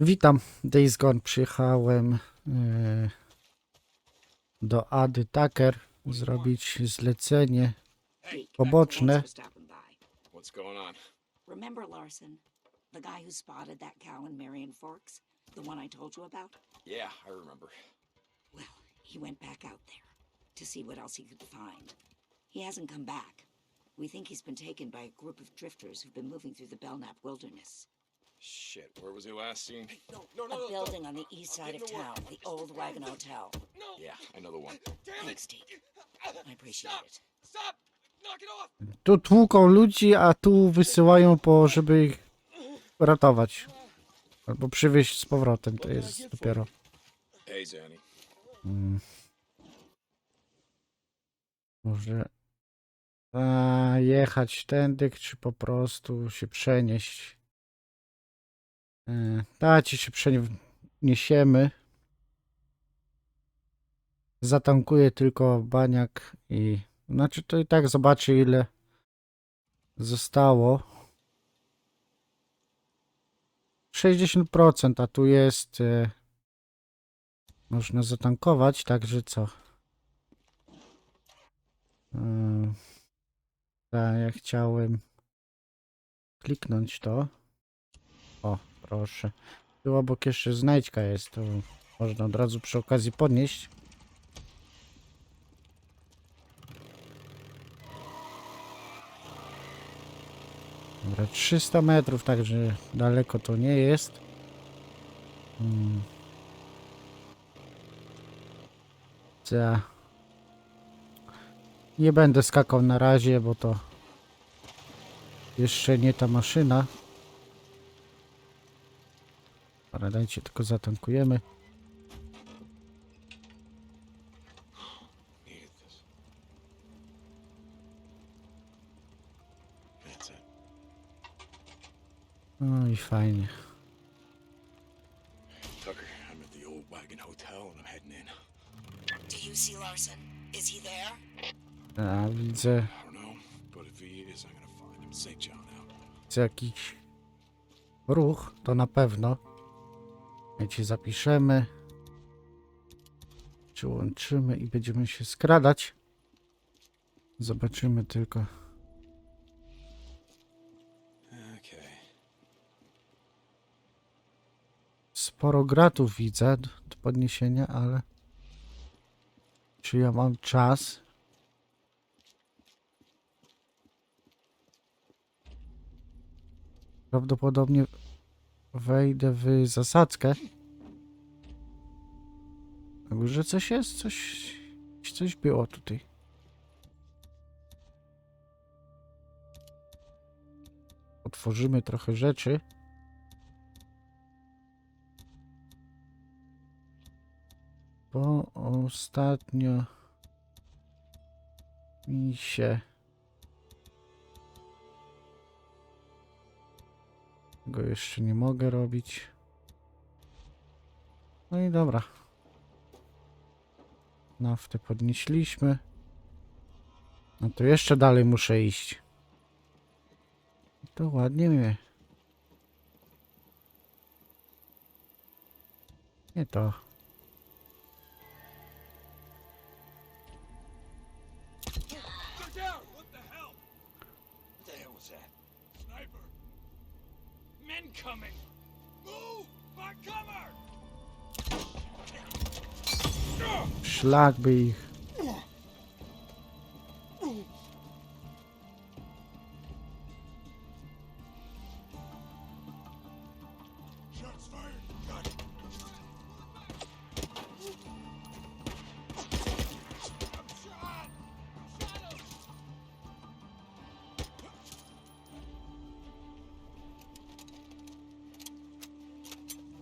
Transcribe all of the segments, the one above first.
Witam, Days Gone. Przyjechałem e, do Ady Tucker zrobić zlecenie. Poboczne. What's going on? Remember Larson, the guy who spotted that cow in Marion Forks, the one I told you about? Yeah, I remember. Well, he went back out there to see what else he could find. He hasn't come back. We think he's been taken by a group of drifters who've been moving through the Belknap wilderness. Shit, where was he last seen? No, no, no, A no. building on the east side of town, the old Wagon Hotel. No. Yeah, I know the one. Damn Thanks. Steve. I appreciate Stop. it. Stop. Knock it off. Tu tłuką ludzi, a tu wysyłają po, żeby ich ratować. Albo przywieźć z powrotem, to jest dopiero. Hey, Zanny. Mm. Może a, jechać tędy, czy po prostu się przenieść. E, Dajcie się przeniesiemy. Zatankuję tylko baniak i znaczy to i tak zobaczę ile zostało. 60%, a tu jest e, można zatankować, także co? Yy, Tak, ja chciałem kliknąć to. O, proszę. Tu obok jeszcze znajdźka jest, to można od razu przy okazji podnieść. Dobra, 300 metrów, także daleko to nie jest. Hmm. Ja nie będę skakał na razie, bo to jeszcze nie ta maszyna. Ale dajcie tylko zatankujemy. No i fajnie. Tucker, I'm at the old Wagon Hotel and I'm heading in. Do you see Larson? Is he there? A, widzę, widzę jakiś ruch, to na pewno. Wiecie, zapiszemy. Przyłączymy i będziemy się skradać. Zobaczymy tylko. Sporo gratów widzę do podniesienia, ale czy ja mam czas? Prawdopodobnie wejdę w zasadzkę. Na górze coś jest? Coś, coś było tutaj. Otworzymy trochę rzeczy. Bo ostatnio mi się tego jeszcze nie mogę robić. No i dobra. Naftę podnieśliśmy. No to jeszcze dalej muszę iść. To ładnie mnie. Nie to. Sniper. Men coming. Move. Cover.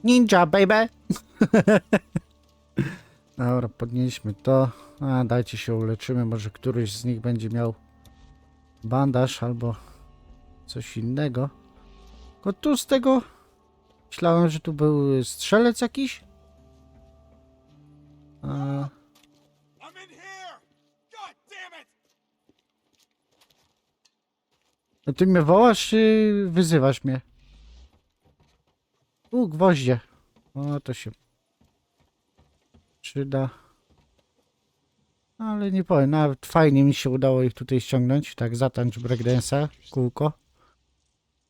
Ninja, baby! Dobra, podnieśmy to. A, dajcie się uleczymy. Może któryś z nich będzie miał bandaż albo coś innego. Tylko tu z tego... Myślałem, że tu był strzelec jakiś. A, no ty mnie wołasz, czy wyzywasz mnie? U, gwoździe. O, to się przyda. Ale nie powiem, nawet fajnie mi się udało ich tutaj ściągnąć. Tak, zatańcz breakdance'a, kółko.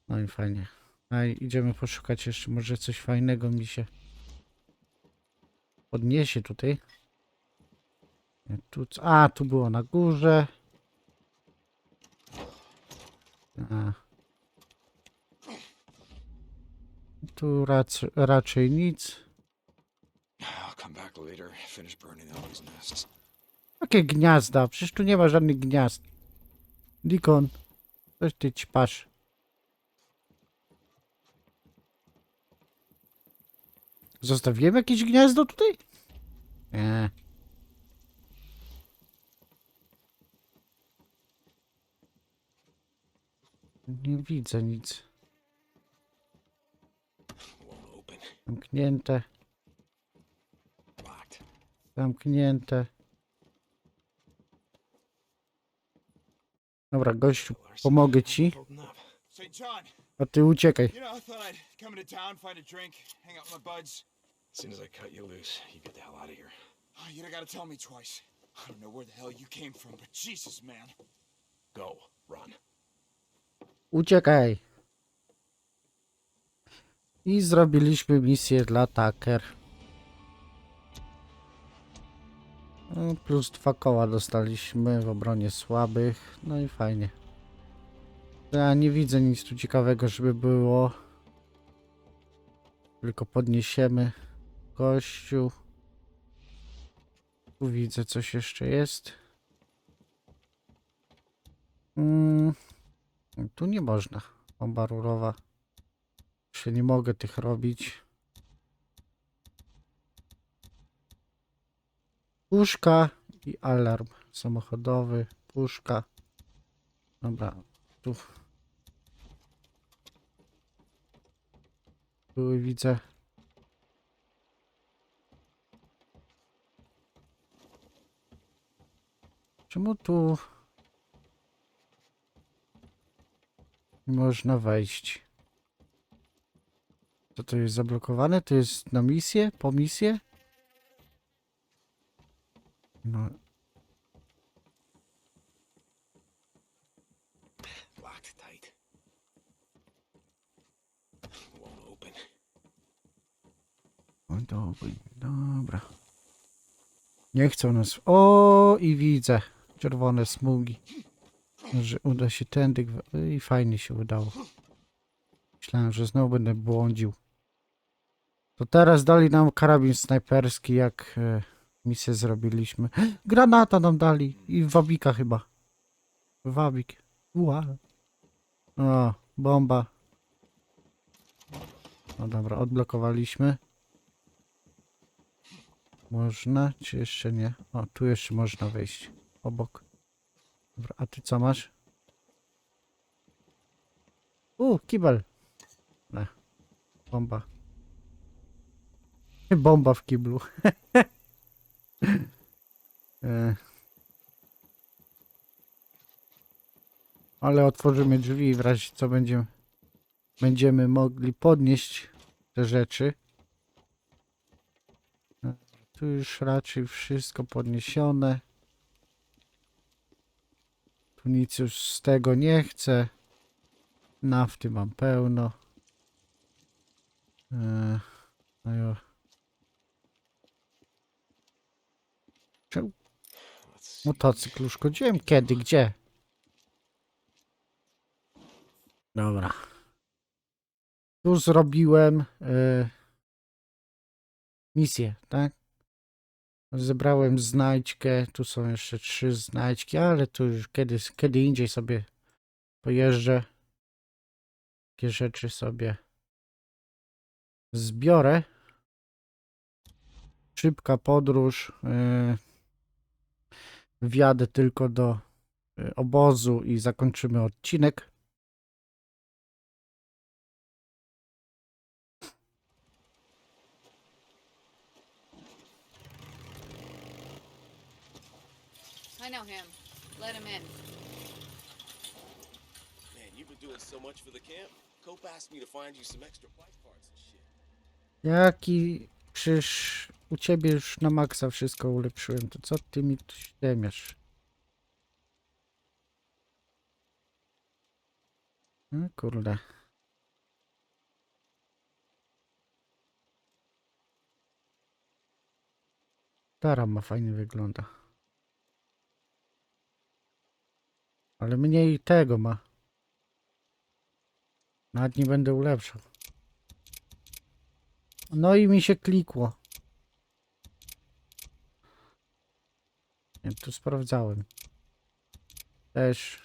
No i fajnie. A i idziemy poszukać jeszcze, może coś fajnego mi się podniesie tutaj. Tu, a, tu było na górze. A. Tu rac, raczej nic. Jakie gniazda? Przecież tu nie ma żadnych gniazd. Dikon, coś ty ćpasz. Zostawiłem jakieś gniazdo tutaj? Nie. Nie widzę nic. Zamknięte, zamknięte. Dobra, gościu, pomogę ci, a ty uciekaj. you. As soon as I cut loose, get the hell out of here. Oh, gotta tell me twice. I don't know where the hell you came from, but Jesus, man. Go. Run. Uciekaj. I zrobiliśmy misję dla Tucker. No, Plus dwa koła dostaliśmy w obronie słabych. No i fajnie. Ja nie widzę nic tu ciekawego, żeby było. Tylko podniesiemy gościu. Tu widzę coś jeszcze jest. Mm. Tu nie można. Bomba rurowa. Nie mogę tych robić. Puszka i alarm samochodowy. Puszka. Dobra, tu. Tu widzę. Czemu tu nie można wejść? Co to jest zablokowane? To jest na misję? Po misję? No, Locked tight. Won't open. o, dobra, dobra. Nie chcą nas. O, i widzę czerwone smugi. Że uda się tędy. I fajnie się udało. Myślałem, że znowu będę błądził. To teraz dali nam karabin snajperski, jak e, misję zrobiliśmy. Granata nam dali. I wabika chyba. Wabik. Ua. O, bomba. No dobra, odblokowaliśmy. Można, czy jeszcze nie? O, tu jeszcze można wejść. Obok. Dobra, a ty co masz? U, kibel. Ne. Bomba. Bomba w kiblu. E. Ale otworzymy drzwi i w razie co będziemy, będziemy mogli podnieść te rzeczy. E, Tu już raczej wszystko podniesione. Tu nic już z tego nie chcę. Nafty mam pełno. Eee, no. Czemu Let's see. motocykl uszkodziłem? Kiedy? Gdzie? Dobra. Tu zrobiłem e, misję, tak? Zebrałem znajdźkę. Tu są jeszcze trzy znajdźki, ale tu już kiedy, kiedy indziej sobie pojeżdżę. Takie rzeczy sobie zbiorę. Szybka podróż. e, wjadę tylko do e, obozu i zakończymy odcinek. I know him. Let him in. Man, you've been doing so much for the camp. Cope asked me to find you some extra bike parts and shit. Jaki... Przecież u ciebie już na maksa wszystko ulepszyłem, to co ty mi tu ściemiasz? No kurde. Tara ma fajnie wygląda. Ale mniej tego ma. Nawet nie będę ulepszał. No i mi się klikło. Nie, tu sprawdzałem. Też.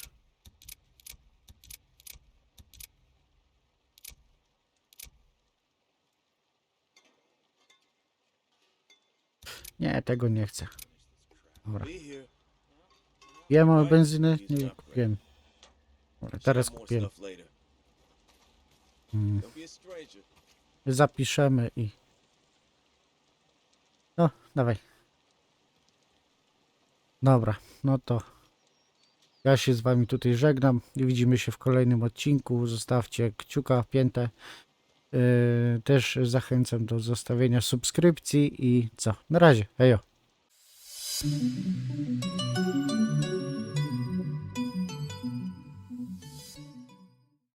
Nie, tego nie chcę. Dobra. Wiem o benzynę? Nie kupiłem. Dobra, teraz kupiłem. stuff Zapiszemy i... No, dawaj. Dobra, no to ja się z wami tutaj żegnam i widzimy się w kolejnym odcinku. Zostawcie kciuka, piętę. Yy, też zachęcam do zostawienia subskrypcji i co? Na razie, hejo.